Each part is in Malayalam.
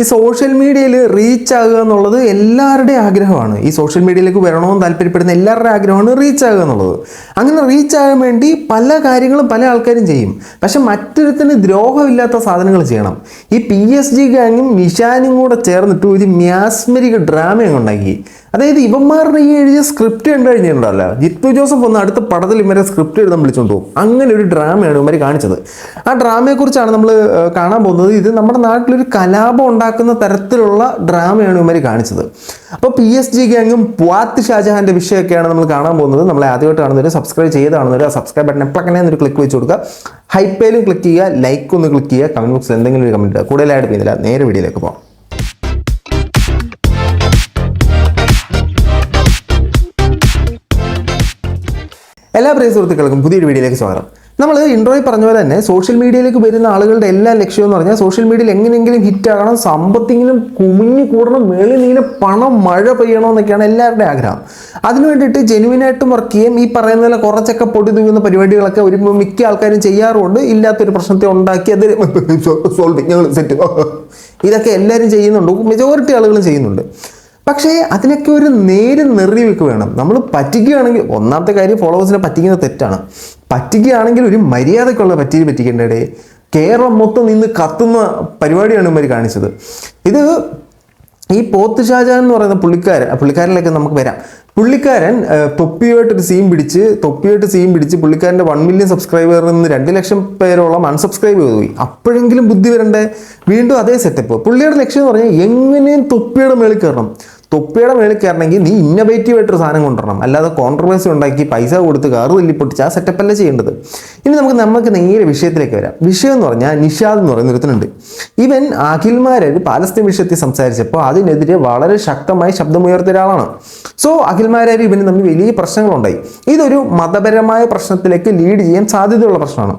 ഈ സോഷ്യൽ മീഡിയയിൽ റീച്ച് ആകുക എന്നുള്ളത് എല്ലാവരുടെയും ആഗ്രഹമാണ്. ഈ സോഷ്യൽ മീഡിയയിലേക്ക് വരണമെന്ന് താല്പര്യപ്പെടുന്ന എല്ലാവരുടെ ആഗ്രഹമാണ് റീച്ച് ആകുക എന്നുള്ളത്. അങ്ങനെ റീച്ച് ആകാൻ വേണ്ടി പല കാര്യങ്ങളും പല ആൾക്കാരും ചെയ്യും. പക്ഷെ മറ്റൊരുത്തിന് ദ്രോഹമില്ലാത്ത സാധനങ്ങൾ ചെയ്യണം. ഈ പി എസ് ജി ഗാങ്ങും നിഷാനും കൂടെ ചേർന്നിട്ട് ഒരു മ്യാസ്മരിക ഡ്രാമ അങ്ങ് ഉണ്ടാക്കി. അതായത് ഇവന്മാരുടെ ഈ എഴുതിയ സ്ക്രിപ്റ്റ് കണ്ടു കഴിഞ്ഞിട്ടുണ്ടല്ലോ. ജിത്തു ജോസഫ് ഒന്ന് അടുത്ത പടത്തിൽ ഇവരെ സ്ക്രിപ്റ്റ് എഴുതാൻ വിളിച്ചുകൊണ്ട് പോകും. അങ്ങനെ ഒരു ഡ്രാമയാണ് ഇവന്മാർ കാണിച്ചത്. ആ ഡ്രാമയെക്കുറിച്ചാണ് നമ്മൾ കാണാൻ പോകുന്നത്. ഇത് നമ്മുടെ നാട്ടിലൊരു കലാപം ഉണ്ടാക്കുന്ന തരത്തിലുള്ള ഡ്രാമയാണ് ഇവന്മാർ കാണിച്ചത്. അപ്പോൾ പി എസ് ജി ഗാങ്ങും പുവാത്ത് ഷാജഹാന്റെ വിഷയമൊക്കെയാണ് നമ്മൾ കാണാൻ പോകുന്നത്. നമ്മൾ ആദ്യമായിട്ട് കാണുന്നവർ സബ്സ്ക്രൈബ് ചെയ്ത് കാണുന്നവർ ആ സബ്സ്ക്രൈബ് ബട്ടൺ എപ്പോഴൊക്കെ ഒരു ക്ലിക്ക് വെച്ച് കൊടുക്കുക. ഹൈപ്പേലും ക്ലിക്ക് ചെയ്യുക. ലൈക്ക് ഒന്ന് ക്ലിക്ക് ചെയ്യുക. കമന്റ് ബോക്സിൽ എന്തെങ്കിലും ഒരു കമന്റ് കൂടുതലായിട്ട് പിന്നില്ല നേരെ വീഡിയോയിലേക്ക് പോകാം എല്ലാ പ്രിയ സുഹൃത്തുക്കൾക്കും പുതിയൊരു വീഡിയോയിലേക്ക് സ്വാഗതം. നമ്മൾ ഇൻട്രോയിൽ പറഞ്ഞ പോലെ തന്നെ സോഷ്യൽ മീഡിയയിലേക്ക് വരുന്ന ആളുകളുടെ എല്ലാ ലക്ഷ്യം എന്ന് പറഞ്ഞാൽ സോഷ്യൽ മീഡിയയിൽ എങ്ങനെയെങ്കിലും ഹിറ്റ് ആകണം സമ്പത്തിങ്കിലും കുമിഞ്ഞു കൂടണം മേളിൽ നീന പണം മഴ പെയ്യണം എന്നൊക്കെയാണ് എല്ലാവരുടെയും ആഗ്രഹം. അതിനു വേണ്ടിയിട്ട് ജെനുവിനായിട്ടും വർക്ക് ചെയ്യും. ഈ പറയുന്ന പോലെ കുറച്ചൊക്കെ പൊടി തൂങ്ങുന്ന പരിപാടികളൊക്കെ ഒരു മിക്ക ആൾക്കാരും ചെയ്യാറുണ്ട്. ഇല്ലാത്തൊരു പ്രശ്നത്തെ ഉണ്ടാക്കി അത് സോൾവ് ഞങ്ങൾ സെറ്റ് ഇതൊക്കെ എല്ലാവരും ചെയ്യുന്നുണ്ട്. മെജോറിറ്റി ആളുകളും ചെയ്യുന്നുണ്ട്. പക്ഷേ അതിനൊക്കെ ഒരു നേര് നെറിവെക്ക് വേണം. നമ്മൾ പറ്റിക്കുകയാണെങ്കിൽ ഒന്നാമത്തെ കാര്യം ഫോളോവേഴ്സിനെ പറ്റിക്കുന്നത് തെറ്റാണ്. പറ്റിക്കുകയാണെങ്കിൽ ഒരു മര്യാദക്കുള്ള പറ്റി പറ്റിക്കേണ്ടേ കേരളം മൊത്തം നിന്ന് കത്തുന്ന പരിപാടിയാണ് ഇവർ കാണിച്ചത്. ഇത് ഈ പോത്ത് ഷാജാൻ എന്ന് പറയുന്ന പുള്ളിക്കാരൻ പുള്ളിക്കാരനിലേക്ക് നമുക്ക് വരാം. പുള്ളിക്കാരൻ തൊപ്പിയായിട്ടൊരു സീൻ പിടിച്ച് തൊപ്പിയായിട്ട് സീം പിടിച്ച് പുള്ളിക്കാരന്റെ വൺ മില്യൺ സബ്സ്ക്രൈബറിൽ നിന്ന് രണ്ട് ലക്ഷം പേരോളം അൺസബ്സ്ക്രൈബ് ചെയ്തു പോയി. അപ്പോഴെങ്കിലും ബുദ്ധി വരണ്ടേ? വീണ്ടും അതേ സെറ്റപ്പ് പുള്ളിയുടെ ലക്ഷ്യം എന്ന് പറഞ്ഞാൽ എങ്ങനെയും തൊപ്പിയുടെ മേളിൽ കയറണം. തൊപ്പിയുടെ മേളിൽ കയറണമെങ്കിൽ നീ ഇന്നോവേറ്റീവ് ആയിട്ടൊരു സാധനം കൊണ്ടുവരണം. അല്ലാതെ കോൺട്രവേഴ്സി ഉണ്ടാക്കി പൈസ കൊടുത്ത് കാറ് തല്ലി പൊട്ടിച്ച് ആ സെറ്റപ്പ് അല്ല ചെയ്യേണ്ടത്. ഇനി നമുക്ക് നമുക്ക് നേരെ വിഷയത്തിലേക്ക് വരാം. വിഷയം എന്ന് പറഞ്ഞാൽ നിഷാദ് എന്ന് പറയുന്ന ഒരുത്തനുണ്ട്. ഇവൻ അഖിൽമാരായിട്ട് പാലസ്തീൻ വിഷയത്തിൽ സംസാരിച്ചപ്പോൾ അതിനെതിരെ വളരെ ശക്തമായി ശബ്ദമുയർത്തിയ ഒരാളാണ്. സോ അഖിൽമാരായി ഇവന് തമ്മിൽ വലിയ പ്രശ്നങ്ങളുണ്ടായി. ഇതൊരു മതപരമായ പ്രശ്നത്തിലേക്ക് ലീഡ് ചെയ്യാൻ സാധ്യതയുള്ള പ്രശ്നമാണ്.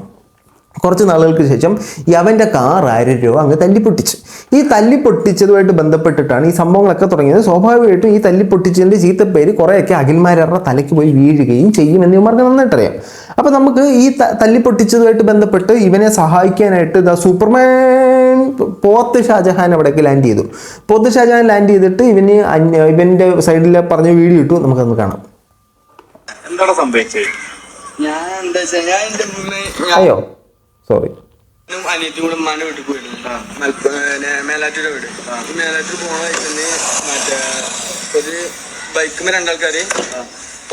കുറച്ച് നാളുകൾക്ക് ശേഷം യവന്റെ കാർ ആരോ അങ്ങ് തല്ലിപ്പൊട്ടിച്ച്. ഈ തല്ലിപ്പൊട്ടിച്ചതുമായിട്ട് ബന്ധപ്പെട്ടിട്ടാണ് ഈ സംഭവങ്ങളൊക്കെ തുടങ്ങിയത്. സ്വാഭാവികമായിട്ടും ഈ തല്ലിപ്പൊട്ടിച്ചതിന്റെ ചീത്തപ്പേര് കുറേയൊക്കെ അഖിൽമാരുടെ തലയ്ക്ക് പോയി വീഴുകയും ചെയ്യും എന്ന് ഇവന്മാർക്ക് നന്നായിട്ടറിയാം. അപ്പോൾ നമുക്ക് ഈ തല്ലിപ്പൊട്ടിച്ചതുമായിട്ട് ബന്ധപ്പെട്ട് ഇവനെ സഹായിക്കാനായിട്ട് ദ സൂപ്പർമാൻ പോത്ത് ഷാജഹാൻ അവിടേക്ക് ലാൻഡ് ചെയ്തു. പോത്ത് ഷാജഹാൻ ലാൻഡ് ചെയ്തിട്ട് ഇവന് അന്യ- ഇവന്റെ സൈഡിൽ പറഞ്ഞ വീഡിയോ ഇട്ടു. നമുക്കൊന്ന് കാണാം. എന്താണ് സംഭവിച്ചത് ഞാൻ എന്താ വെച്ചാൽ ഞാൻ എന്റെ ഉമ്മ- അയ്യോ. സോറി അനിയത്തിയും കൂടെ ഉമ്മാന്റെ വീട്ടിൽ പിന്നെ മേലാറ്റൂരെ വീട്. മേലാറ്റൂർ പോണ വഴിക്കന്ന് മറ്റേ ഒരു ബൈക്കുമ്പോ രണ്ടാൾക്കാര്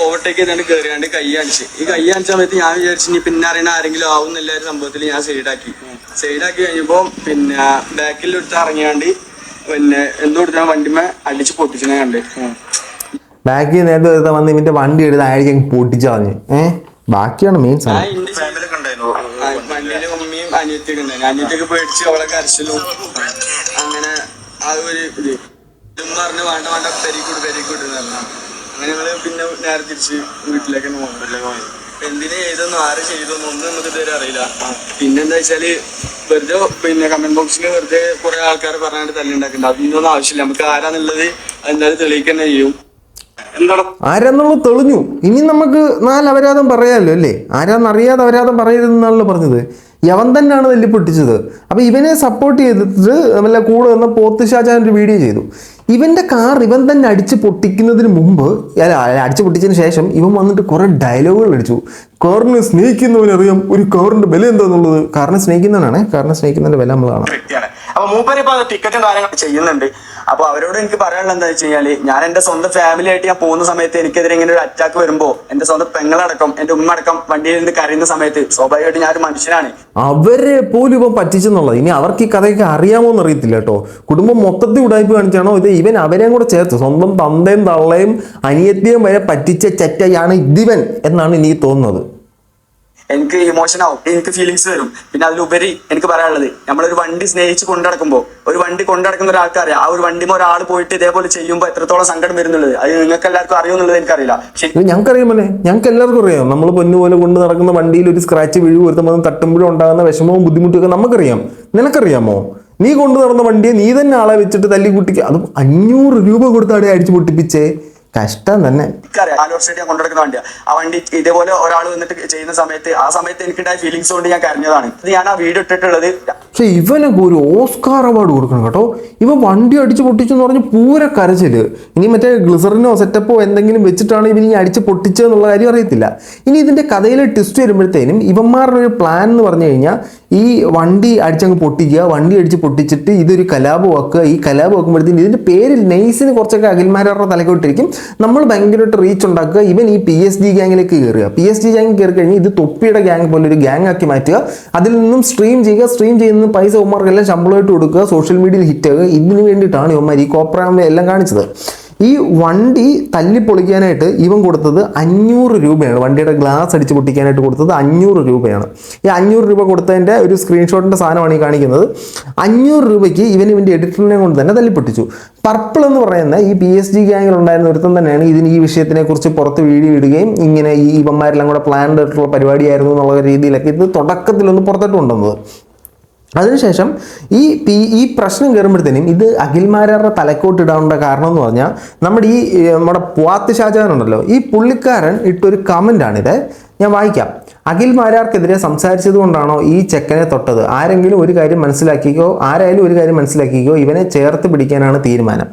ഓവർടേക്ക് ചെയ്താണ്ട് കയറിയാണ്ട് കൈ കാണിച്ച്. ഈ കൈ കാണിച്ച സമയത്ത് ഞാൻ വിചാരിച്ചു ഇനി പിന്നെ അറിയണ ആരെങ്കിലും ആവുന്നില്ല ഒരു സംഭവത്തിൽ ഞാൻ സൈഡാക്കി. സൈഡാക്കി കഴിഞ്ഞപ്പോ പിന്നെ ബാക്കിൽ എടുത്ത് ഇറങ്ങിയാണ്ട് പിന്നെ എന്തോ എടുത്താൽ വണ്ടിമേ അടിച്ച് പൊട്ടിച്ചിനെ കണ്ട്. ബാക്കിൽ നേരത്തെ വന്ന് ഇവന്റെ വണ്ടി എടുത്ത് അയാൾക്ക് പൊട്ടിച്ചു ഏഹ് ബാക്കിയാണ് മെയിൻ സാധനം. അനിയത്തിയൊക്കെ ഉണ്ടായിരുന്നു അനിയത്തിയൊക്കെ പേടിച്ച് അവളെ കരച്ചിലും അങ്ങനെ ആ ഒരു ഇത്. ഇതും പറഞ്ഞ് വേണ്ട വേണ്ട പെരിക്കൂട് പെരിക്കൂട് അങ്ങനെ ഞങ്ങൾ പിന്നെ നേരെ തിരിച്ച് വീട്ടിലേക്ക് തന്നെ പോകും വീട്ടിലേക്ക് പോയി. എന്തിനു ചെയ്തൊന്നും ആര് ചെയ്തൊന്നും ഒന്നും നമുക്ക് ഇതുവരെ അറിയില്ല. പിന്നെന്താ വെച്ചാൽ വെറുതെ പിന്നെ കമന്റ് ബോക്സിൽ വെറുതെ കുറെ ആൾക്കാർ പറഞ്ഞാണ്ട് തല്ലുണ്ടാക്കുന്നുണ്ട് അതിനൊന്നും ആവശ്യമില്ല. നമുക്ക് ആരാന്നുള്ളത് എന്തായാലും തെളിയിക്കന്നെ ചെയ്യും. ആരാന്നുള്ളത് തെളിഞ്ഞു. ഇനി നമുക്ക് നാല് അപരാധം പറയാമല്ലോ അല്ലേ? ആരാന്നറിയാതെ അപരാധം പറയരുതെന്നാണല്ലോ പറഞ്ഞത്. യവൻ തന്നെയാണ് തല്ലി പൊട്ടിച്ചത്. അപ്പോൾ ഇവനെ സപ്പോർട്ട് ചെയ്തിട്ട് നല്ല കൂടെ വന്ന പോത്ത് ഷാജാൻ ഒരു വീഡിയോ ചെയ്തു. ഇവന്റെ കാർ ഇവൻ തന്നെ അടിച്ച് പൊട്ടിക്കുന്നതിന് മുമ്പ് അടിച്ച് പൊട്ടിച്ചതിന് ശേഷം ഇവൻ വന്നിട്ട് കുറേ ഡയലോഗുകൾ അടിച്ചു. കാറിനെ സ്നേഹിക്കുന്നവനറിയാം ഒരു കാറിന്റെ വില എന്താന്നുള്ളത്. കാറിനെ സ്നേഹിക്കുന്നവനാണ് കാറിനെ സ്നേഹിക്കുന്നതിന്റെ വില നമ്മൾ കാണാം മൂപ്പര് ഇപ്പൊ ടിക്കറ്റും കാര്യങ്ങളും ചെയ്യുന്നുണ്ട്. അപ്പൊ അവരോട് എനിക്ക് പറയാനുള്ളത് എന്താ വെച്ച് കഴിഞ്ഞാൽ ഞാൻ എന്റെ സ്വന്തം ഫാമിലി ആയിട്ട് ഞാൻ പോകുന്ന സമയത്ത് എനിക്കെതിരെ ഇങ്ങനെ ഒരു അറ്റാക്ക് വരുമ്പോ എന്റെ സ്വന്തം പെങ്ങളടക്കം എന്റെ ഉമ്മ അടക്കം വണ്ടിയിൽ നിന്ന് കരയുന്ന സമയത്ത് സ്വാഭാവികമായിട്ട് ഞാൻ ഒരു മനുഷ്യനാണ്. അവരെ പോലും ഇപ്പം പറ്റിച്ചെന്നുള്ളത്. ഇനി അവർക്ക് ഈ കഥയൊക്കെ അറിയാമോ എന്ന് അറിയത്തില്ല കേട്ടോ. കുടുംബം മൊത്തത്തിൽ ഉടായ്പ കാണിച്ചാണോ? ഇത് ഇവൻ അവരെയും കൂടെ ചേർത്ത് സ്വന്തം തന്തയും തള്ളയും അനിയത്തിയും വരെ പറ്റിച്ച ചെറ്റയാണ് ഇതിവൻ എന്നാണ് എനിക്ക് തോന്നുന്നത്. എനിക്ക് ഇമോഷൻ ആവും. എനിക്ക് ഫീലിങ്സ് വരും. പിന്നെ അതിലുപരി എനിക്ക് പറയാനുള്ളത് നമ്മളൊരു വണ്ടി സ്നേഹിച്ച് കൊണ്ടുനടക്കുമ്പോൾ ഒരു വണ്ടി കൊണ്ടുനടക്കുന്ന ഒരാൾക്കറിയാം. ആ ഒരു വണ്ടി ഒരാൾ പോയിട്ട് ഇതേപോലെ ചെയ്യുമ്പോൾ എത്രത്തോളം സങ്കടം വരുന്നുള്ളത്. അത് നിങ്ങൾക്ക് എല്ലാവർക്കും അറിയുമെന്നുള്ളത് എനിക്കറിയില്ല. പക്ഷെ ഇത് ഞങ്ങൾക്കറിയാം മോനെ. ഞങ്ങൾക്ക് എല്ലാവർക്കും അറിയാം. നമ്മൾ പൊന്നു പോലെ കൊണ്ട് നടക്കുന്ന വണ്ടിയിൽ ഒരു സ്ക്രാച്ച് വീഴും വരുത്തുമ്പോൾ തട്ടുമ്പോഴും ഉണ്ടാകുന്ന വിഷമവും ബുദ്ധിമുട്ടൊക്കെ നമുക്കറിയാം. നിനക്കറിയാമോ? നീ കൊണ്ടു നടന്ന വണ്ടിയെ നീ തന്നെ ആളെ വെച്ചിട്ട് തല്ലി കുട്ടിക്ക് അതും അഞ്ഞൂറ് രൂപ കൊടുത്താണ് അടിച്ചു പൊട്ടിപ്പിച്ചേ. കഷ്ടം തന്നെ. എനിക്കറിയാം. നാല് വർഷമായിട്ട് കൊണ്ടെടുക്കുന്ന വണ്ടിയാണ് ആ വണ്ടി ഇതേപോലെ ഒരാൾ വന്നിട്ട് ചെയ്യുന്ന സമയത്ത് ആ സമയത്ത് എനിക്കുണ്ടായ ഫീലിങ്സ് കൊണ്ട് ഞാൻ കരഞ്ഞതാണ്. ഇത് ഞാൻ ആ വീഡിയോ ഇട്ടിട്ടുള്ളത് പക്ഷെ ഇവനൊക്കെ ഒരു ഓസ്കാർ അവാർഡ് കൊടുക്കണം കേട്ടോ. ഇവ വണ്ടി അടിച്ച് പൊട്ടിച്ചെന്ന് പറഞ്ഞ് പൂര കരച്ചിൽ ഇനി മറ്റേ ഗ്ലിസറിനോ സെറ്റപ്പോ എന്തെങ്കിലും വെച്ചിട്ടാണ് ഇവൻ ഈ അടിച്ച് പൊട്ടിച്ചതെന്നുള്ള കാര്യം അറിയത്തില്ല. ഇനി ഇതിന്റെ കഥയിലെ ട്വിസ്റ്റ് വരുമ്പോഴത്തേനും ഇവന്മാരുടെ ഒരു പ്ലാൻ എന്ന് പറഞ്ഞു കഴിഞ്ഞാൽ ഈ വണ്ടി അടിച്ചങ്ങ് പൊട്ടിക്കുക വണ്ടി അടിച്ച് പൊട്ടിച്ചിട്ട് ഇതൊരു കലാപമാക്കുക. ഈ കലാപമാക്കുമ്പോഴത്തേക്കും ഇതിന്റെ പേരിൽ നെയ്സിന് കുറച്ചൊക്കെ അഖിൽമാരുടെ തലക്കോട്ടിരിക്കും. നമ്മൾ ഭയങ്കരമായിട്ട് റീച്ച് ഉണ്ടാക്കുക. ഇവൻ ഈ പി എസ് ഡി ഗ്യാങ്ങിലേക്ക് കയറുക. പി എസ് ഡി ഗ്യാങ് കയറി കഴിഞ്ഞാൽ ഇത് തൊപ്പിയുടെ ഗ്യാങ് പോലെ ഒരു ഗ്യാങ് ആക്കി മാറ്റുക. അതിൽ നിന്നും സ്ട്രീം ചെയ്യുക. സ്ട്രീം ചെയ്യുന്ന പൈസ ഉമ്മാർക്കെല്ലാം ശമ്പളമായിട്ട് കൊടുക്കുക സോഷ്യൽ മീഡിയയിൽ ഹിറ്റ് ആകുക ഇതിന് വേണ്ടിയിട്ടാണ് ഇവന്മാർ ഈ കോപ്രാമ എല്ലാം കാണിച്ചത്. ഈ വണ്ടി തല്ലിപ്പൊളിക്കാനായിട്ട് ഇവൻ കൊടുത്തത് അഞ്ഞൂറ് രൂപയാണ്. വണ്ടിയുടെ ഗ്ലാസ് അടിച്ച് പൊട്ടിക്കാനായിട്ട് കൊടുത്തത് അഞ്ഞൂറ് രൂപയാണ്. ഈ അഞ്ഞൂറ് രൂപ കൊടുത്തതിന്റെ ഒരു സ്ക്രീൻഷോട്ടിന്റെ സാധനമാണ് ഈ കാണിക്കുന്നത്. അഞ്ഞൂറ് രൂപയ്ക്ക് ഇവൻ ഇവന്റെ എഡിറ്ററിനെ കൊണ്ട് തന്നെ തല്ലിപ്പൊട്ടിച്ചു. പർപ്പിൾ എന്ന് പറയുന്ന ഈ പി എസ് ജി ഗ്യാങ്ങിൽ ഉണ്ടായിരുന്ന ഒരുത്തൻ തന്നെയാണ് ഇതിന് ഈ വിഷയത്തിനെക്കുറിച്ച് പുറത്ത് വീഡിയോ ഇടുകയും ഇങ്ങനെ ഈ ഇവന്മാരെല്ലാം കൂടെ പ്ലാൻഡ് ആയിട്ടുള്ള പരിപാടിയായിരുന്നു എന്നുള്ള രീതിയിലൊക്കെ ഇത് തുടക്കത്തിലൊന്ന് പുറത്തോട്ട് കൊണ്ടുവന്നത്. അതിനുശേഷം ഈ പി ഈ പ്രശ്നം കയറുമ്പോഴത്തേനും ഇത് അഖിൽമാരാരുടെ തലക്കോട്ട് ഇടാനുള്ള കാരണം എന്ന് പറഞ്ഞാൽ നമ്മുടെ ഈ നമ്മുടെ പുവാത്ത് ഷാജഹാൻ ഉണ്ടല്ലോ ഈ പുള്ളിക്കാരൻ ഇട്ടൊരു കമന്റാണിത് ഞാൻ വായിക്കാം. അഖിൽ മാരാർക്കെതിരെ സംസാരിച്ചത് കൊണ്ടാണോ ഈ ചെക്കനെ തൊട്ടത്? ആരെങ്കിലും ഒരു കാര്യം മനസ്സിലാക്കിക്കോ ആരായാലും ഒരു കാര്യം മനസ്സിലാക്കിക്കോ ഇവനെ ചേർത്ത് പിടിക്കാനാണ് തീരുമാനം.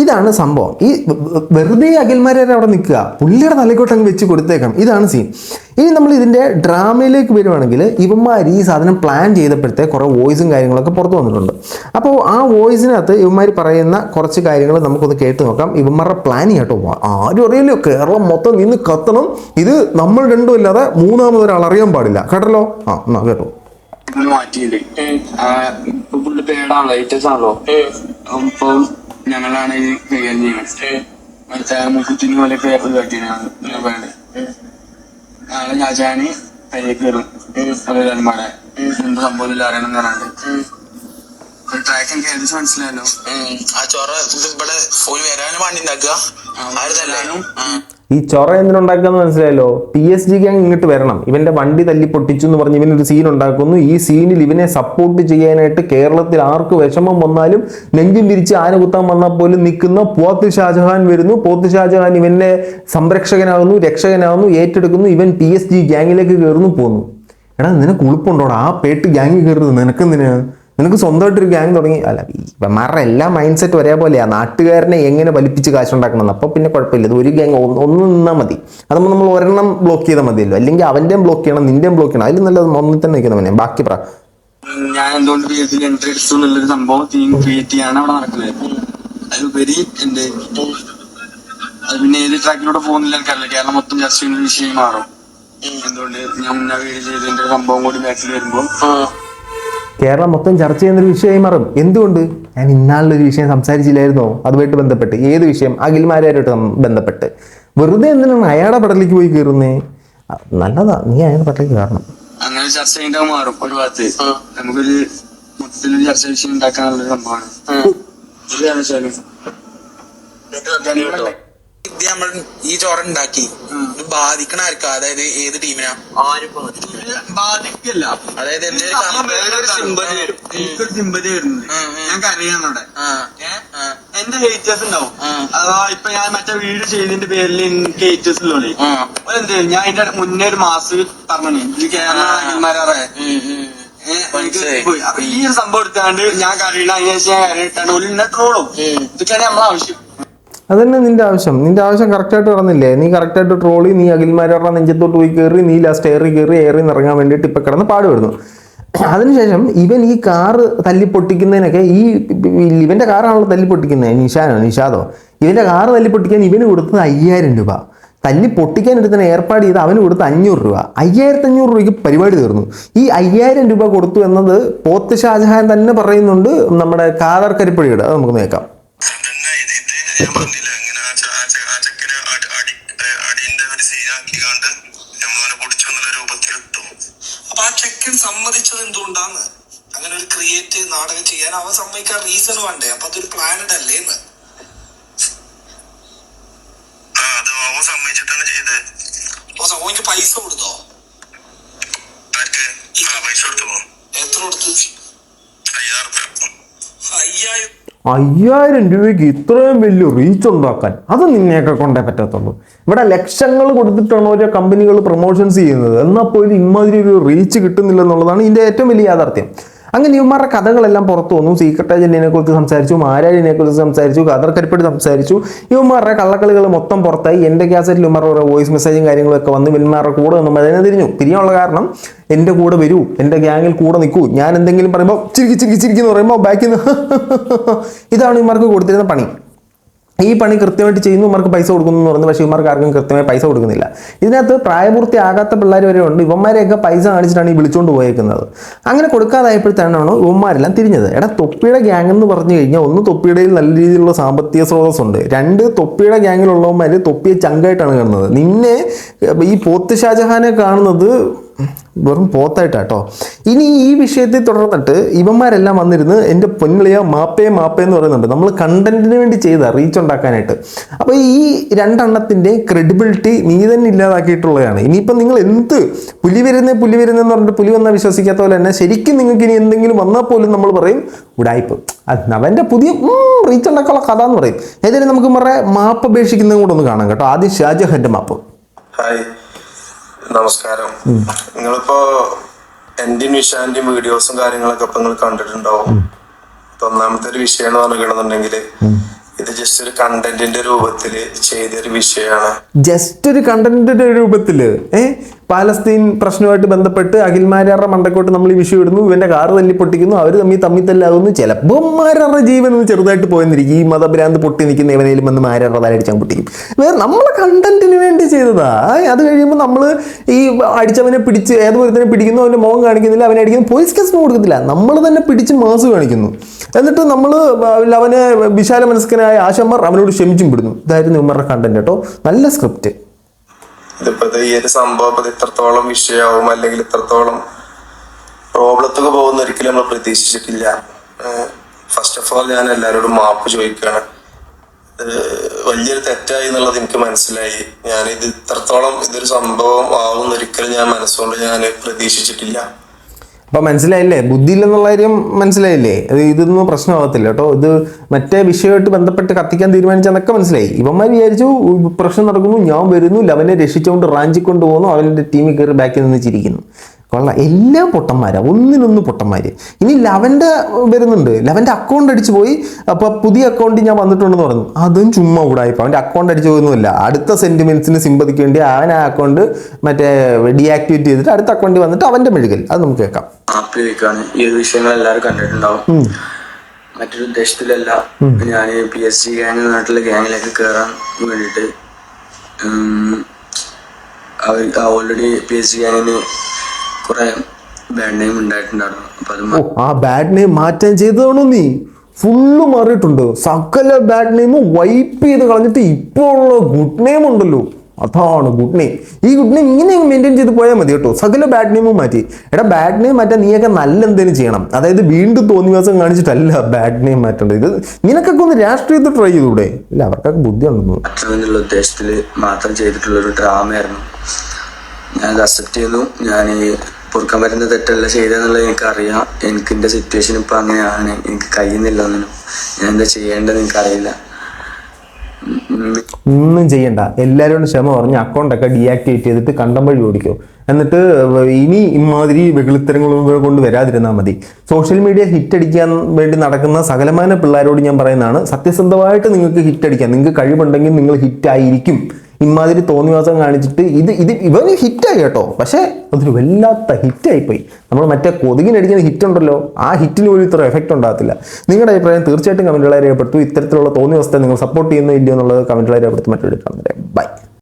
ഇതാണ് സംഭവം. ഈ വെറുതെ അഖിൽമാരെ അവിടെ നിൽക്കുക പുള്ളിയുടെ തലക്കോട്ട് അങ്ങ് വെച്ച് കൊടുത്തേക്കാം ഇതാണ് സീൻ ഇനി നമ്മൾ ഇതിന്റെ ഡ്രാമയിലേക്ക് വരുവാണെങ്കിൽ ഇവന്മാർ ഈ സാധനം പ്ലാൻ ചെയ്തപ്പോഴത്തെ കുറേ വോയിസും കാര്യങ്ങളൊക്കെ പുറത്തു വന്നിട്ടുണ്ട്. അപ്പോൾ ആ വോയിസിനകത്ത് ഇവന്മാർ പറയുന്ന കുറച്ച് കാര്യങ്ങൾ നമുക്കൊന്ന് കേട്ട് നോക്കാം. ഇവന്മാരുടെ പ്ലാനിങ് കേട്ടോ. ആരും അറിയില്ലോ കേരളം മൊത്തം നിന്ന് കത്തണം. ഇത് നമ്മൾ രണ്ടും ഇല്ലാതെ മൂന്നാമതൊരാൾ അറിയാൻ പാടില്ല. കേട്ടല്ലോ? ആ എന്നാ കേട്ടോ. മാറ്റിയില്ലേ? പേടാണല്ലോ ഏറ്റവും ആണല്ലോ? ഞങ്ങളാണ് ഈ കൈകാര്യം ചെയ്യുന്നത് മറ്റേ മുഖത്തിന് പോലെ പേപ്പർ കാട്ടിയാണ് പേട് നാളെ ഞാജാന് പെരേ കയറും. അവരുടെ പാടെ എന്ത് സംഭവം ഇല്ല അറിയണം എന്ന് പറഞ്ഞിട്ട് ട്രാക്ക് എനിക്ക് ഏകദേശം മനസ്സിലായല്ലോ. ആ ചൊറ ഇത് ഇവിടെ ഒരു വരാനും വണ്ടി ഉണ്ടാക്കുക. ഈ ചൊറ എന്തിനുണ്ടാക്കാന്ന് മനസ്സിലായല്ലോ? പി എസ് ജി ഗ്യാങ് ഇങ്ങോട്ട് വരണം. ഇവന്റെ വണ്ടി തല്ലി പൊട്ടിച്ചു എന്ന് പറഞ്ഞ് ഇവനൊരു സീൻ ഉണ്ടാക്കുന്നു. ഈ സീനിൽ ഇവനെ സപ്പോർട്ട് ചെയ്യാനായിട്ട് കേരളത്തിൽ ആർക്ക് വിഷമം വന്നാലും നെഞ്ചും തിരിച്ച് ആന കുത്താൻ വന്നാൽ പോലും നിൽക്കുന്ന പോത്ത് ഷാജഹാൻ വരുന്നു. പോത്ത് ഷാജഹാൻ ഇവന്റെ സംരക്ഷകനാകുന്നു രക്ഷകനാകുന്നു ഏറ്റെടുക്കുന്നു. ഇവൻ പി എസ് ജി ഗ്യാങ്ങിലേക്ക് കയറുന്നു പോന്നു. എടാ നിനക്ക് ഉളുപ്പുണ്ടോടാ? ആ പേട്ട് ഗ്യാങ്ങിൽ കയറുന്നത് നിനക്കെന്തിനാ? നിനക്ക് സ്വന്തമായിട്ട് ഒരു ഗ്യാങ് തുടങ്ങി. അല്ല ഇവന്മാരുടെ എല്ലാ മൈൻഡ് സെറ്റ് ഒരേപോലെയാ. നാട്ടുകാരനെ എങ്ങനെ വലിപ്പിച്ച് കാശുണ്ടാക്കണം അപ്പോൾ പിന്നെ കുഴപ്പമില്ല. ഇത് ഒരു ഗ്യാങ് ഒന്ന് നിന്നാൽ മതി. അതാകുമ്പോൾ നമ്മൾ ഒരെണ്ണം ബ്ലോക്ക് ചെയ്താൽ മതിയല്ലോ. അല്ലെങ്കിൽ അവന്റെയും ബ്ലോക്ക് ചെയ്യണം നിന്റെയും ബ്ലോക്ക് ചെയ്യണം. അതിൽ നല്ലത് ഒന്നിൽ തന്നെ നിൽക്കുന്നവനെ ബാക്കി പറ. ഞാൻ എന്തുകൊണ്ട് പി എസ് എൻട്രി എടുത്തു എന്നുള്ളൊരു സംഭവം തീം ക്രിയേറ്റ് ചെയ്യാണ് അവിടെ നടക്കുന്നത്. അതിലുപരി എന്റെ അത് പിന്നെ ഏത് ട്രാക്കിലൂടെ പോകുന്നില്ല എനിക്കറിയില്ല. കേരളം മൊത്തം ചർച്ച ചെയ്യുന്ന വിഷയം മാറും. എന്തുകൊണ്ട് ഞാൻ മുന്നേ ചെയ്തതിന്റെ സംഭവം കൂടി ബാക്കിൽ വരുമ്പോൾ കേരളം മൊത്തം ചർച്ച ചെയ്യുന്നൊരു വിഷയമായി മാറും. എന്തുകൊണ്ട്? ഞാൻ ഇന്നാളിലൊരു വിഷയം സംസാരിച്ചില്ലായിരുന്നോ? അതുമായിട്ട് ബന്ധപ്പെട്ട്. ഏത് വിഷയം? അഖിൽമാരായിട്ട് ബന്ധപ്പെട്ട്. വെറുതെ എന്തിനാണ് അയാളുടെ പടലിലേക്ക് പോയി കയറുന്നേ? നല്ലതാ. നീ അയാളുടെ പടലേക്ക് കയറണം. അങ്ങനെ ചർച്ച ചെയ്യേണ്ട മാറും. ഒരു ഭാഗത്ത്. നമുക്കൊരു മൊത്തത്തിലൊരു ചർച്ച വിഷയം ഉണ്ടാക്കാനുള്ള സംഭവമാണ്. ഇത് നമ്മൾ ഈ ചോറ ഉണ്ടാക്കി. ഇത് ബാധിക്കണ ആർക്കാ? അതായത് ഏത് ടീമിനാ? ആരും ബാധിക്കില്ല. അതായത് എന്റെ സിമ്പതി വരും എനിക്കൊരു സിമ്പതി വരുന്നത് ഉം, ഉം. ഞാൻ ഏ? ആ. എന്റെ ഹേറ്റേഴ്സ് ഉണ്ടാവും. അഥവാ ഇപ്പൊ ഞാൻ മറ്റേ വീട് ചെയ്തതിന്റെ പേരിൽ എനിക്ക് ഹേറ്റേഴ്സ് ഉള്ളൂ ഞാൻ അതിന്റെ മുന്നേ ഒരു മാസ് പറഞ്ഞു ഇത് കേരളമാരെ. അപ്പൊ ഈ ഒരു സംഭവം എടുത്താണ്ട് ഞാൻ കരയണ അതിന് ശേഷം ഞാൻ കരയിട്ടാണ്ട് ഒരു ഇന്ന ട്രോളും ഇതൊക്കെയാണ് നമ്മളെ ആവശ്യം. അതന്നെ നിന്റെ ആവശ്യം. നിന്റെ ആവശ്യം കറക്റ്റായിട്ട് പറഞ്ഞില്ലേ നീ കറക്റ്റായിട്ട് ട്രോളി നീ അഖിൽമാരുടെ നെഞ്ചത്തോട്ട് പോയി കയറി നീ ലാസ്റ്റ് ഏറി കയറി ഏറി ഇറങ്ങാൻ വേണ്ടിയിട്ട് ഇപ്പം കിടന്ന് പാടുപെടുന്നു അതിനുശേഷം ഇവൻ ഈ കാറ് തല്ലി പൊട്ടിക്കുന്നതിനൊക്കെ ഈ ഇവന്റെ കാറാണല്ലോ തല്ലി പൊട്ടിക്കുന്നത് നിഷാനോ? നിഷാദോ? ഇവന്റെ കാറ് തല്ലി പൊട്ടിക്കാൻ ഇവന് കൊടുത്തത് അയ്യായിരം രൂപ. തല്ലി പൊട്ടിക്കാൻ എടുത്തിന് ഏർപ്പാട് ചെയ്ത് അവന് കൊടുത്ത് അഞ്ഞൂറ് രൂപ. അയ്യായിരത്തി അഞ്ഞൂറ് രൂപയ്ക്ക് പരിപാടി തീർന്നു. ഈ അയ്യായിരം രൂപ കൊടുത്തു എന്നത് പോത്ത് ഷാജഹാൻ തന്നെ പറയുന്നുണ്ട് നമ്മുടെ കാതർ കരിപ്പഴിയുടെ. അത് നമുക്ക് നോക്കാം. ഞാൻ പറഞ്ഞില്ല ഇങ്ങനെ ആ ചെക്കന് അടി അടിന്റെ ഒരു സീനാക്കി കണ്ട് നമ്മളവനെ പൊടിച്ചു എന്നുള്ള രൂപത്തിൽ ഇട്ടു. അപ്പൊ ആ ചെക്കൻ സമ്മതിച്ചത് എന്തുകൊണ്ടാന്ന്? അങ്ങനെ ഒരു ക്രിയേറ്റ് നാടകം ചെയ്യാൻ അവൻ സമ്മതിക്കാൻ റീസൺ വേണ്ടേ? അപ്പൊ അതൊരു പ്ലാനഡ് അല്ലേന്ന്. അത് അവ സമ്മതിച്ചിട്ടാണ് ചെയ്തത് അപ്പൊ സമ്മതിക്ക് പൈസ കൊടുത്തോ? പൈസ കൊടുത്തു? എത്ര കൊടുത്തു? അയ്യായിരം. അയ്യായിരം അയ്യായിരം രൂപയ്ക്ക് ഇത്രയും വലിയ റീച്ച് ഉണ്ടാക്കാൻ അത് നിന്നെയൊക്കെ കൊണ്ടേ പറ്റത്തുള്ളൂ. ഇവിടെ ലക്ഷങ്ങൾ കൊടുത്തിട്ടാണ് ഓരോ കമ്പനികൾ പ്രൊമോഷൻസ് ചെയ്യുന്നത്. എന്നാൽ പോലും ഇമാതിരി ഒരു റീച്ച് കിട്ടുന്നില്ല എന്നുള്ളതാണ് ഇതിന്റെ ഏറ്റവും വലിയ യാഥാർത്ഥ്യം. അങ്ങനെ ഇവന്മാരുടെ കഥകളെല്ലാം പുറത്തു വന്നു. സീക്രട്ട് ഏജന്റിനെ കുറിച്ച് സംസാരിച്ചു മാരാജിനെ കുറിച്ച് സംസാരിച്ചു ഖദർ കരിപ്പടി സംസാരിച്ചു. ഇവന്മാരുടെ കള്ളക്കളികൾ മൊത്തം പുറത്തായി. എന്റെ ക്യാസറ്റിൽ ഇവന്മാരുടെ വോയിസ് മെസ്സേജും കാര്യങ്ങളൊക്കെ വന്നു ഇവന്മാരുടെ കൂടെ നിന്നും അതിനെ തിരിഞ്ഞു തിരിയാനുള്ള കാരണം എന്റെ കൂടെ വരൂ എന്റെ ഗ്യാങ്ങിൽ കൂടെ നിൽക്കൂ. ഞാൻ എന്തെങ്കിലും പറയുമ്പോൾ ചിരിക്കി ചിരിക്കി ചിരിക്കി എന്ന് പറയുമ്പോൾ ബാക്കിൽ നിന്ന് ഇതാണ് ഇവന്മാർക്ക് കൊടുത്തിരുന്ന പണി. ഈ പണി കൃത്യമായിട്ട് ചെയ്യുന്നു ഇവർക്ക് പൈസ കൊടുക്കുന്നു എന്ന് പറഞ്ഞു പക്ഷേ ഇവർക്ക് ആർക്കും കൃത്യമായി പൈസ കൊടുക്കുന്നില്ല. ഇതിനകത്ത് പ്രായപൂർത്തിയാകാത്ത പിള്ളേർ വരെ ഉണ്ട്. ഇവന്മാരെയൊക്കെ പൈസ കാണിച്ചിട്ടാണ് ഈ വിളിച്ചുകൊണ്ട് പോയേക്കുന്നത്. അങ്ങനെ കൊടുക്കാതായപ്പോഴത്തേനാണ് ഇവന്മാരെല്ലാം തിരിഞ്ഞത്. എടാ തൊപ്പിയുടെ ഗ്യാങ് എന്ന് പറഞ്ഞു കഴിഞ്ഞാൽ ഒന്ന് തൊപ്പിയുടെ നല്ല രീതിയിലുള്ള സാമ്പത്തിക സ്രോതസ്സുണ്ട്. രണ്ട് തൊപ്പിയുടെ ഗ്യാങ്ങിലുള്ളവന്മാർ തൊപ്പിയെ ചങ്കായിട്ടാണ് കാണുന്നത്. നിന്നെ ഈ പോത്ത് ഷാജഹാനെ കാണുന്നത് വെറും പോത്തായിട്ടാട്ടോ. ഇനി ഈ വിഷയത്തെ തുടർന്നിട്ട് ഇവന്മാരെല്ലാം വന്നിരുന്ന് എന്റെ പൊന്നിളിയ മാപ്പേ മാപ്പേ എന്ന് പറയുന്നുണ്ട്. നമ്മൾ കണ്ടന്റിന് വേണ്ടി ചെയ്ത റീച്ച് ഉണ്ടാക്കാനായിട്ട്. അപ്പോൾ ഈ രണ്ടെണ്ണത്തിന്റെ ക്രെഡിബിലിറ്റി നീ തന്നെ ഇല്ലാതാക്കിയിട്ടുള്ളതാണ്. ഇനിയിപ്പം നിങ്ങൾ എന്ത് പുലി വരുന്നേ പുലി വരുന്നതെന്ന് പറഞ്ഞിട്ട് പുലി വന്നാൽ വിശ്വസിക്കാത്ത പോലെ തന്നെ ശരിക്കും നിങ്ങൾക്ക് ഇനി എന്തെങ്കിലും വന്നാൽ പോലും നമ്മൾ പറയും ഉടായ്പ് അത് അവന്റെ പുതിയ റീച്ച് ഉണ്ടാക്കാനുള്ള കഥ എന്ന് പറയും. ഏതായാലും നമുക്ക് പറയാം മാപ്പ് അപേക്ഷിക്കുന്നതും കൂടെ ഒന്ന് കാണാം കേട്ടോ. ആദ്യം ഷാജഹാന്റെ മാപ്പ്. ഹായ് നമസ്കാരം. നിങ്ങളിപ്പോ എന്റെയും നിഷാന്റെയും വീഡിയോസും കാര്യങ്ങളൊക്കെ ഇപ്പൊ നിങ്ങൾ കണ്ടിട്ടുണ്ടാവും. ഇപ്പൊ ഒന്നാമത്തെ ഒരു വിഷയം എന്ന് പറയുകയാണെന്നുണ്ടെങ്കിൽ ഇത് ജസ്റ്റ് ഒരു കണ്ടന്റിന്റെ രൂപത്തിൽ ചെയ്തൊരു വിഷയമാണ്. ജസ്റ്റ് ഒരു കണ്ടന്റിന്റെ രൂപത്തിൽ? ഏ? പാലസ്തീൻ പ്രശ്നവുമായിട്ട് ബന്ധപ്പെട്ട് അഖിൽമാരാറ മണ്ടക്കോട്ട് നമ്മൾ ഈ വിഷയം ഇടുന്നു. ഇവന്റെ കാറ് തല്ലി പൊട്ടിക്കുന്നു അവർ തമ്മിൽ തമ്മിൽ തല്ലാതൊന്ന് ചിലപ്പോൾ മാരാറ ജീവൻ ഒന്ന് ചെറുതായിട്ട് പോയെന്നിരിക്കും. ഈ മതഭ്രാന്ത് പൊട്ടി നിൽക്കുന്ന ഇവനേലും വന്ന് മാരാറ തലടിച്ചാൽ പൊട്ടിക്കും. വേറെ നമ്മളെ കണ്ടന്റിന് വേണ്ടി ചെയ്തതാ. അത് കഴിയുമ്പോൾ നമ്മൾ ഈ അടിച്ചവനെ പിടിച്ച് ഏത് ഒരുത്തനെ പിടിക്കുന്നു അവന്റെ മുഖം കാണിക്കുന്നില്ല അവനെ അടിക്കുന്നു പോലീസ് കേസ് കൊടുക്കത്തില്ല. നമ്മൾ തന്നെ പിടിച്ച് മാസ് കാണിക്കുന്നു. എന്നിട്ട് നമ്മൾ അവനെ വിശാല മനസ്കനായ ആശമ്മർ അവനോട് ക്ഷമിച്ചും വിടുന്നു. ഇതായിരുന്നു ഇവന്മാരുടെ കണ്ടന്റ് കേട്ടോ. നല്ല സ്ക്രിപ്റ്റ് ഇതിപ്പോ ഇത് ഈ ഒരു സംഭവം ഇത് ഇത്രത്തോളം വിഷയമാവും അല്ലെങ്കിൽ ഇത്രത്തോളം പ്രോബ്ലത്തൊക്കെ പോകുന്ന ഒരിക്കലും നമ്മൾ പ്രതീക്ഷിച്ചിട്ടില്ല. ഫസ്റ്റ് ഓഫ് ഓൾ ഞാൻ എല്ലാവരോടും മാപ്പ് ചോദിക്കുകയാണ് വലിയൊരു തെറ്റായി എന്നുള്ളത് എനിക്ക് മനസ്സിലായി. ഞാൻ ഇത് ഇത്രത്തോളം ഇതൊരു സംഭവം ആവുന്ന ഒരിക്കലും ഞാൻ മനസ്സുകൊണ്ട് ഞാൻ പ്രതീക്ഷിച്ചിട്ടില്ല. അപ്പൊ മനസ്സിലായില്ലേ? ബുദ്ധിയില്ലെന്നുള്ള കാര്യം മനസ്സിലായില്ലേ? ഇതൊന്നും പ്രശ്നമാകത്തില്ല കേട്ടോ. ഇത് മറ്റേ വിഷയമായിട്ട് ബന്ധപ്പെട്ട് കത്തിക്കാൻ തീരുമാനിച്ചെന്നൊക്കെ മനസ്സിലായി. ഇവന്മാർ വിചാരിച്ചു പ്രശ്നം നടക്കുന്നു ഞാൻ വരുന്നു ലവനെ രക്ഷിച്ചുകൊണ്ട് റാഞ്ചിക്കൊണ്ട് പോകുന്നു അവന്റെ ടീമിൽ കയറി ബാക്കിൽ നിന്ന് ചിരിക്കുന്നു. കൊള്ളാം എല്ലാം പൊട്ടന്മാരാണ് ഒന്നിനൊന്ന് പൊട്ടന്മാര്. ഇനി ലവന്റെ വരുന്നുണ്ട്. ലവന്റെ അക്കൗണ്ട് അടിച്ചു പോയി. അപ്പൊ പുതിയ അക്കൗണ്ട് ഞാൻ വന്നിട്ടുണ്ടെന്ന് പറഞ്ഞു. അതും ചുമ്മാ കൂടായിപ്പോ അവന്റെ അക്കൗണ്ട് അടിച്ചു പോയൊന്നുമില്ല. അടുത്ത സെന്റിമെന്റ്സിന് സിമ്പതിക്ക് വേണ്ടി അവൻ ആ അക്കൗണ്ട് മറ്റേ ഡീആക്ടിവേറ്റ് ചെയ്തിട്ട് അടുത്ത അക്കൗണ്ട് വന്നിട്ട് അവന്റെ മെഴുകൽ. അത് നമുക്ക് കേൾക്കാം. ഈ വിഷയങ്ങൾ എല്ലാവരും കണ്ടിട്ടുണ്ടാവും. മറ്റൊരു ഉദ്ദേശത്തിലല്ല. ഞാൻ പി എസ് ജി ഗ്യാങ് നാട്ടിലെ ഗ്യാങ്ങിലേക്ക് കയറാൻ വേണ്ടിയിട്ട് അവർ ഓൾറെഡി പി എസ് ജി ഗ്യാങ്ങിന് കുറെ ബാഡ് നെയിം ഉണ്ടായിട്ടുണ്ടായിരുന്നു. അപ്പൊ അത് ആ ബാഡ് നെയിം മാറ്റാൻ ചെയ്തതാണോ നീ? ഫുള്ള് മാറിയിട്ടുണ്ട്. സകല ബാഡ് നെയിമും വൈപ്പ് ചെയ്ത് കളഞ്ഞിട്ട് ഇപ്പോൾ ഉള്ള ഗുഡ് നെയിം ഉണ്ടല്ലോ. അതാണ് ഗുഡ് നെയിം ഈ ഗുഡ് നെയിം ഇങ്ങനെ മെയിന്റെയിൻ ചെയ്ത് പോയാൽ മതി കേട്ടോ. സകല ബാഡ് നെയിമും മാറ്റി. എടാ ബാഡ് നെയിം മാറ്റാൻ നീയൊക്കെ നല്ല എന്തെങ്കിലും ചെയ്യണം. അതായത് വീണ്ടും തോന്നിവാസം കാണിച്ചിട്ടല്ല ബാഡ് നെയിം മാറ്റേണ്ടത്. ഇത് നിനക്കൊക്കെ ഒന്ന് രാഷ്ട്രീയത്തിൽ ട്രൈ ചെയ്തൂടെ ഇല്ല അവർക്കൊക്കെ ബുദ്ധി ഉണ്ടെന്ന് മാറ്റണമെന്നുള്ള ഉദ്ദേശത്തിൽ മാത്രം ചെയ്തിട്ടുള്ള ഒരു ഡ്രാമയായിരുന്നു ഞാൻ അത് അക്സെപ്റ്റ് ചെയ്തു. ഞാൻ പൊറുക്കാൻ പറ്റുന്ന തെറ്റല്ല ചെയ്തതെന്നുള്ളത് എനിക്കറിയാം. എനിക്ക് എന്റെ സിറ്റുവേഷൻ ഇപ്പം അങ്ങനെയാണ്. എനിക്ക് കഴിയുന്നില്ല ഒന്നിനും ഞാൻ എന്താ ചെയ്യേണ്ടത് എനിക്കറിയില്ല. ഒന്നും ചെയ്യണ്ട. എല്ലാവരോടും ക്ഷമ പറഞ്ഞ് അക്കൗണ്ടൊക്കെ ഡീആക്ടിവേറ്റ് ചെയ്തിട്ട് കണ്ടം വഴി ഓടിക്കും. എന്നിട്ട് ഇനി ഇമാതിരി വെകുളിത്തരങ്ങളും കൊണ്ട് വരാതിരുന്നാൽ മതി. സോഷ്യൽ മീഡിയ ഹിറ്റ് അടിക്കാൻ വേണ്ടി നടക്കുന്ന സകലമാന പിള്ളേരോട് ഞാൻ പറയുന്നതാണ് സത്യസന്ധമായിട്ട് നിങ്ങൾക്ക് ഹിറ്റ് അടിക്കാം. നിങ്ങൾക്ക് കഴിവുണ്ടെങ്കിൽ നിങ്ങൾ ഹിറ്റായിരിക്കും ഇമാതിരി തോന്നിവാസം കാണിച്ചിട്ട് ഇത് ഇത് ഇവന് ഹിറ്റായി കേട്ടോ. പക്ഷേ അതൊരു വല്ലാത്ത ഹിറ്റായിപ്പോയി. നമ്മൾ മറ്റേ കൊതുകിനടിക്കുന്ന ഹിറ്റ് ഉണ്ടല്ലോ. ആ ഹിറ്റിന് പോലും ഇത്ര എഫക്റ്റ് ഉണ്ടാകത്തില്ല. നിങ്ങളുടെ അഭിപ്രായം തീർച്ചയായിട്ടും കമന്റുകളെ രേഖപ്പെടുത്തു ഇത്തരത്തിലുള്ള തോന്നിയ നിങ്ങൾ സപ്പോർട്ട് ചെയ്യുന്നോ ഇല്ലയോ എന്നുള്ളത് കമന്റുകളെ രേഖപ്പെടുത്തും മറ്റൊരു കാണുന്നത് ബൈ